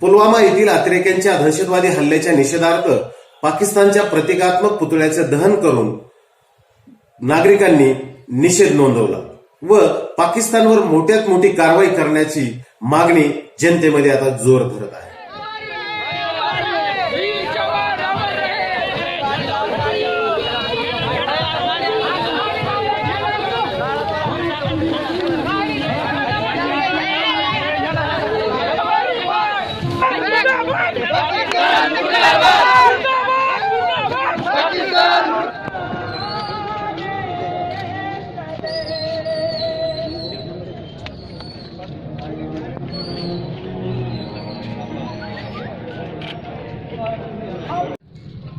पुलवामा येथील अतिरेक्यांच्या दहशतवादी हल्ल्याच्या निषेधार्थ पाकिस्तानच्या प्रतिकात्मक पुतळ्याचे दहन करून नागरिकांनी निषेध नोंदवला व पाकिस्तानवर मोठ्यात मोठी कारवाई करण्याची मागणी जनतेमध्ये आता जोर धरत आहे.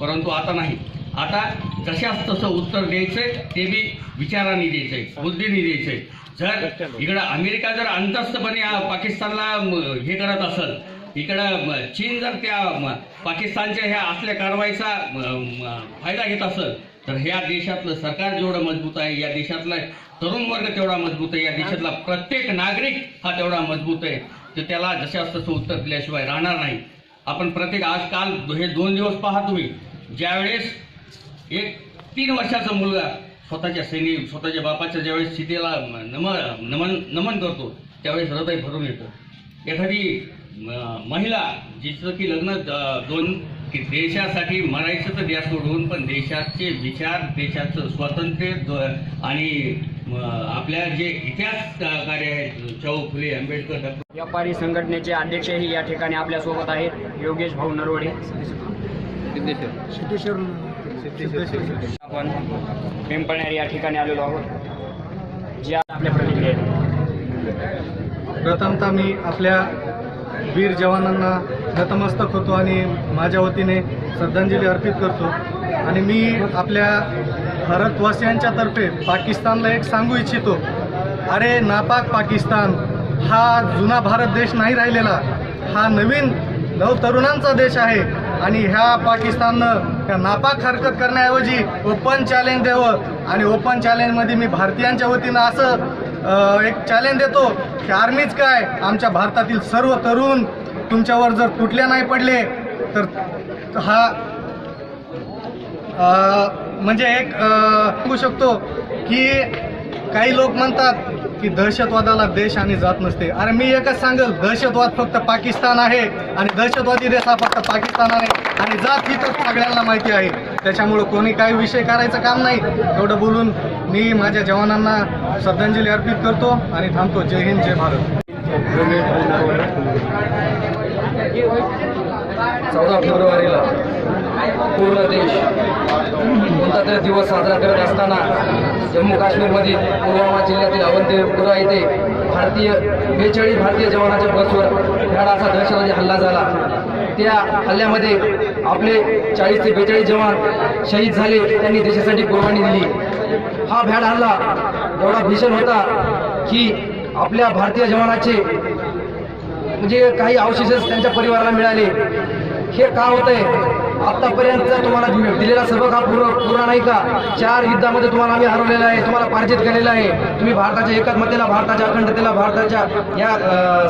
परंतु आता नाही. आता जशाच तसं उत्तर द्यायचंय ते बी विचाराने द्यायचंय बुद्धीने द्यायचंय. जर इकडं अमेरिका जर अंतस्थपणे आ, पाकिस्तानला हे करत असेल इकडं चीन जर त्या पाकिस्तानच्या ह्या असल्या कारवाईचा फायदा घेत असेल तर ह्या देशातलं सरकार जेवढं मजबूत आहे या देशातला तरुण वर्ग तेवढा मजबूत आहे या देशातला प्रत्येक नागरिक हा तेवढा मजबूत आहे. तर त्याला जशाच तसं उत्तर दिल्याशिवाय राहणार नाही. आपण प्रत्येक आज काल हे दोन दिवस पहा तुम्ही. ज्यावेळेस एक तीन वर्षाचा मुलगा स्वतःच्या सैनिक स्वतःच्या बापाच्या ज्यावेळेस सीतेला नम नमन नमन करतो त्यावेळेस हृदय भरून येतं. एखादी म- महिला जिचं की लग्न दोन की देशासाठी मरायचं तर द्या सोडून पण देशाचे विचार देशाचं स्वातंत्र्य द- आणि आपल्या जे इतिहास कार्य आहेत शाहू फुले आंबेडकर व्यापारी संघटनेचे अध्यक्षही या ठिकाणी आपल्यासोबत आहेत. योगेश भाऊ नरवडे. आपण पिंपळनेर या ठिकाणी आलेलो आहोत. जे आपल्या प्रतिक्रिया आहेत. प्रथमतः मी आपल्या वीर जवानांना नतमस्तक होतो आणि माझ्या वतीने श्रद्धांजली अर्पित करतो. आणि मी आपल्या भारतवासियांच्या तर्फे पाकिस्तानला एक सांगू इच्छितो. अरे नापाक पाकिस्तान हा जुना भारत देश नाही राहिलेला. हा नवीन नवतरुणांचा देश आहे. आणि ह्या पाकिस्ताननं त्या नापाक हरकत करण्याऐवजी ओपन चॅलेंज द्यावं. आणि ओपन चॅलेंजमध्ये मी भारतीयांच्या वतीनं असं एक चॅलेंज देतो की आर्मीच काय? आमच्या भारतातील सर्व तरुण तुमच्यावर जर कुठल्या नाही पडले तर हा म्हणजे एक सांगू शकतो की काही लोक म्हणतात की दहशतवादाला देश आणि जात नसते. अरे मी एकच सांगेल दहशतवाद फक्त पाकिस्तान आहे आणि दहशतवादी देश हा फक्त पाकिस्तान आहे आणि जात ही तर सगळ्यांना माहिती आहे. त्याच्यामुळं कोणी काही विषय करायचं काम नाही. एवढं बोलून मी माझ्या जवानांना श्रद्धांजली अर्पित करतो आणि थांबतो. जय हिंद जय भारत. चौदा फेब्रुवारीला पूर्ण देश स्वातंत्र्य दिवस साजरा करत असताना जम्मू काश्मीरमधील पुलवामा जिल्ह्यातील अवंतीपुरा येथे भारतीय बेचाळीस भारतीय जवानाच्या बसवर भ्याड असा दहशतवादी हल्ला झाला. त्या हल्ल्यामध्ये आपले चाळीस ते बेचाळीस जवान शहीद झाले त्यांनी देशासाठी कुर्बानी दिली. हा भ्याड हल्ला एवढा भीषण होता की आपल्या भारतीय जवानाचे म्हणजे काही अवशेषच त्यांच्या परिवाराला मिळाले. हे का होतंय? आतापर्यंत तुम्हाला दिलेला सबक हा पूर्ण पूर्ण नाही का? चार युद्धामध्ये तुम्हाला आम्ही हरवलेला आहे तुम्हाला पराजित केलेला आहे. तुम्ही भारताच्या एकात्मतेला भारताच्या अखंडतेला भारताच्या या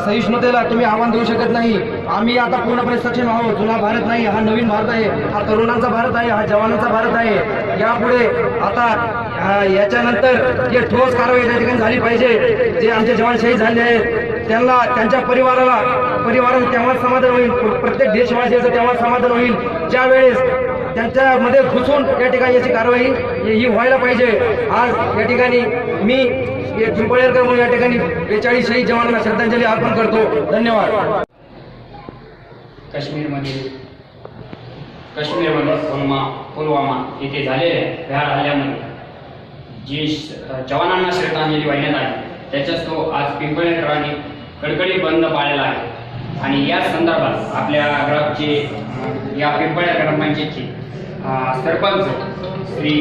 सहिष्णुतेला तुम्ही आव्हान देऊ शकत नाही. आम्ही आता पूर्णपणे सक्षम आहोत. जुना भारत नाही हा नवीन भारत आहे. हा तरुणांचा भारत आहे हा जवानांचा भारत आहे. यापुढे आता याच्यानंतर जे ठोस कारवाई त्या ठिकाणी झाली पाहिजे जे आमचे जवान शहीद झाले आहेत त्यांना त्यांच्या परिवाराला परिवाराला तेव्हाच समाधान होईल. प्रत्येक देशवासियाचं तेव्हाच समाधान होईल. ज्या वेळेस त्यांच्यामध्ये घुसून या ठिकाणी याची कारवाई ही व्हायला पाहिजे. आज या ठिकाणी मी एक पिंपळेरकर म्हणून या ठिकाणी बेचाळीस शहीद जवानांना श्रद्धांजली अर्पण करतो. धन्यवाद. काश्मीरमध्ये काश्मीरमध्ये पुलमा पुलवामा येथे झालेल्या भ्याड हल्ल्यामध्ये. जी जवानांना श्रद्धांजली वाहण्यात आली. त्याच्याच तो आज पिंपळेकरांनी कडकडी बंद पाळलेला आहे. आणि या संदर्भात आपल्या ग्रामचे या पिंपळ्या ग्रामपंचायतचे सरपंच श्री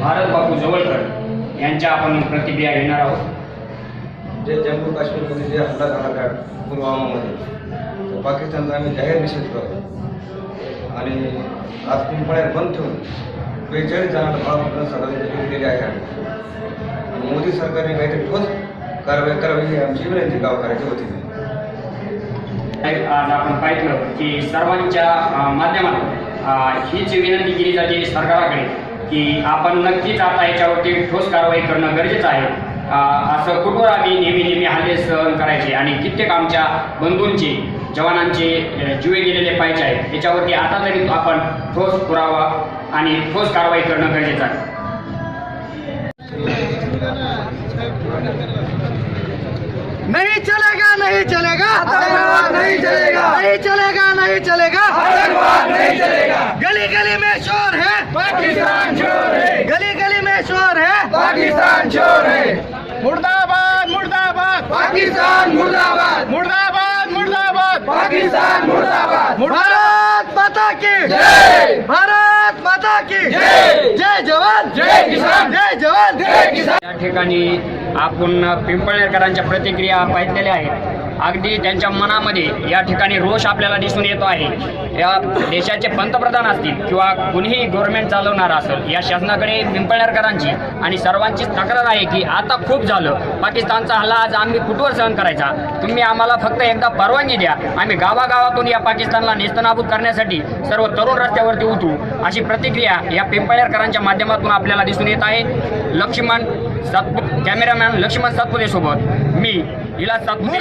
भारत बापू जवळकर यांच्या आपण प्रतिक्रिया घेणार आहोत. जे जम्मू काश्मीरमध्ये जे हल्ला झाला त्या पुलवामामध्ये पाकिस्तानचा आम्ही जाहीर निषेध करतो. आणि आज पिंपळ्या बंद ठेवून बेचाळीस जणांना भावपूर्ण सरकारने दिलेली आहे आणि मोदी सरकारने काहीतरी ठोस कारवाई करावी ही आमची विनंती गावकऱ्याची होती. आज आपण पाहिलं की सर्वांच्या माध्यमातून हीच विनंती केली जाते सरकाराकडे की आपण नक्कीच आता याच्यावरती ठोस कारवाई करणं गरजेचं आहे. असं कुठवर आम्ही नेहमी नेहमी हल्ले सहन करायचे आणि कित्येक आमच्या बंधूंचे जवानांचे जीवे गेलेले पाहिजे आहेत. याच्यावरती आता तरी आपण ठोस पुरावा आणि ठोस कारवाई करणं गरजेचं आहे. नहीं चलेगा नहीं चलेगा। नहीं चलेगा नहीं चलेगा। नहीं चलेगा। नहीं चलेगा। गली गली में शोर है। पाकिस्तान शोर है। गली गली में शोर है। पाकिस्तान शोर है। मुर्दाबाद मुर्दाबाद। पाकिस्तान मुर्दाबाद। मुर्दाबाद मुर्दाबाद। पाकिस्तान मुर्दाबाद। भारत माता की भारत माता की। जय! जय जवान। जय किसान। जय जवान। जय किसान। या ठिकाणी आपण पिंपळेकरांच्या प्रतिक्रिया पाहिलेल्या आहेत. अगदी त्यांच्या मनामध्ये या ठिकाणी रोष आपल्याला दिसून येतो आहे. या देशाचे पंतप्रधान असतील किंवा कुणीही गव्हर्नमेंट चालवणार असेल या शासनाकडे पिंपळेकरांची आणि सर्वांचीच तक्रार आहे की आता खूप झालं. पाकिस्तानचा हल्ला आज आम्ही कुठवर सहन करायचा? तुम्ही आम्हाला फक्त एकदा परवानगी द्या. आम्ही गावागावातून या पाकिस्तानला नेस्तनाबूत करण्यासाठी सर्व तरुण रस्त्यावरती उतरू. अशी प्रतिक्रिया या पिंपळेकरांच्या माध्यमातून आपल्याला दिसून येत आहे. लक्ष्मण सातपुत कॅमेरामॅन लक्ष्मण सातपुते सोबत मी इलाज सातपुते.